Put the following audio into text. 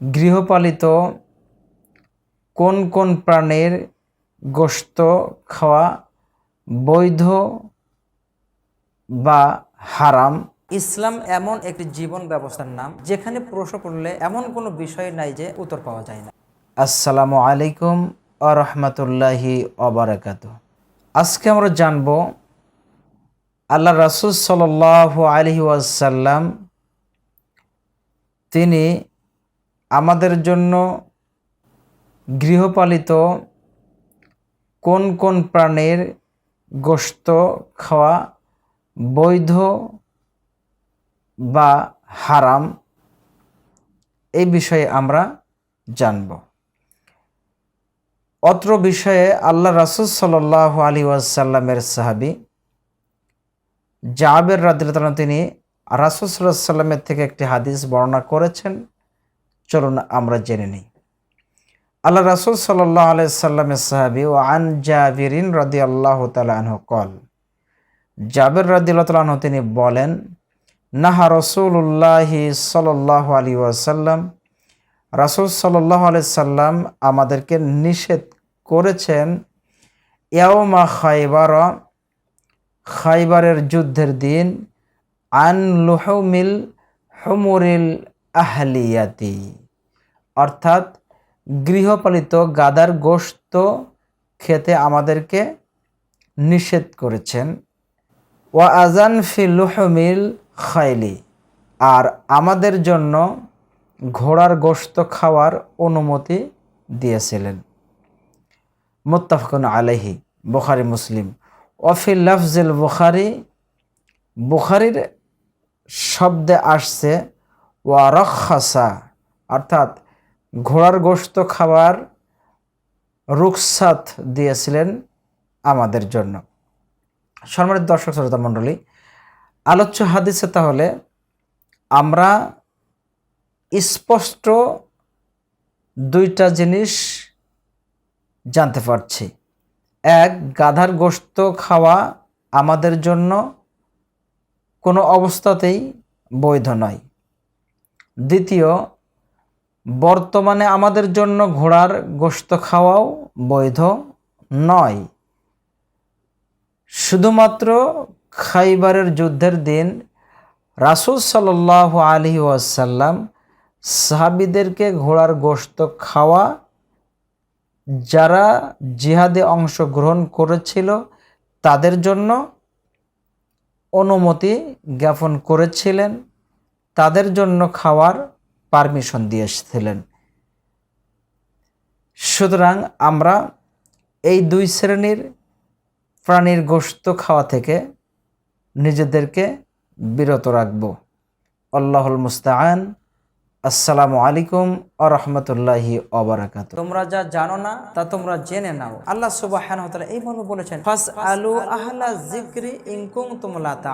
গৃহপালিত কোন কোন প্রাণীর গোশত খাওয়া বৈধ বা হারাম? ইসলাম এমন একটি জীবন ব্যবস্থার নাম যেখানে প্রশ্ন করলে এমন কোনো বিষয় নাই যে উত্তর পাওয়া যায় না। আসসালামু আলাইকুম আ রহমতুল্লাহি অবরাকাত আজকে আমরা জানব আল্লাহ রাসুল সাল আলহি ওয়াসাল্লাম তিনি আমাদের জন্য গৃহপালিত কোন কোন প্রাণীর গোশত খাওয়া বৈধ বা হারাম এই বিষয়ে আমরা জানব। অত্র বিষয়ে আল্লাহ রাসুল সাল আলী ওয়াসাল্লামের সাহাবি জাবের রাদিল্লাহ তিনি রাসুল সাল্লাহ সাল্লামের থেকে একটি হাদিস বর্ণনা করেছেন। চলুন আমরা জেনে নিই। আল্লাহ রাসুল সাল্লাহ আলাই সাল্লামের সাহাবি ও আন জাবিরিন রদি আল্লাহ তালাহ কল, জাবের রদিল্লাহ তিনি বলেন, নাহা রসুল্লাহি সাল্লাহ আলী ওয়াসাল্লাম, রাসুল সাল্লাহ আলি সাল্লাম আমাদেরকে নিষেধ করেছেন ইয়াওমা খাইবার, খাইবারের যুদ্ধের দিন, আন লুহমিল হুমুরিল আহলিয়াতি। অর্থাৎ গৃহপালিত গাদার গোশত খেতে আমাদেরকে নিষেধ করেছেন। ওয়া আজান ফি লুহমিল খাইলি, আর আমাদের জন্য ঘোড়ার গোশত খাওয়ার অনুমতি দিয়েছিলেন। মুত্তাফকুন আলহি বুখারি, মুসলিম। অফিল লফজুল বুখারি, বুখারির শব্দে আসছে ওয়া রক্ষাসা অর্থাৎ ঘোড়ার গোস্ত খাবার রুকসাত দিয়েছিলেন আমাদের জন্য। সম্মানিত দর্শক, শ্রোতা মণ্ডলী, আলোচ্য হাদিসে তাহলে আমরা স্পষ্ট দুইটা জিনিস জানতে পারছি। এক, গাধার গোস্ত খাওয়া আমাদের জন্য কোনো অবস্থাতেই বৈধ নয়। দ্বিতীয় বর্তমানে আমাদের জন্য ঘোড়ার গোশত খাওয়াও বৈধ নয়। শুধুমাত্র খাইবারের যুদ্ধের দিন রাসুল সাল আলী ওয়াসাল্লাম সাহাবিদেরকে ঘোড়ার গোশত খাওয়া, যারা জিহাদে অংশগ্রহণ করেছিল, তাদের জন্য অনুমতি জ্ঞাপন করেছিলেন। তাদের জন্য খাওয়ার পারমিশন দিয়েছিলেন। সুতরাং আমরা এই দুই শ্রেণির প্রাণীর গোশত খাওয়া থেকে নিজেদেরকে বিরত রাখব। আল্লাহুল মুস্তাআন। আসসালামু আলাইকুম আ রহমতুল্লাহি অবরাকাত তোমরা যা জানো না, তা তোমরা জেনে নাও। আল্লাহ সুবাহ এই মর্মে বলেছেন ফাস আলু আহলা জিক্রি ইনকুম তুমলা তা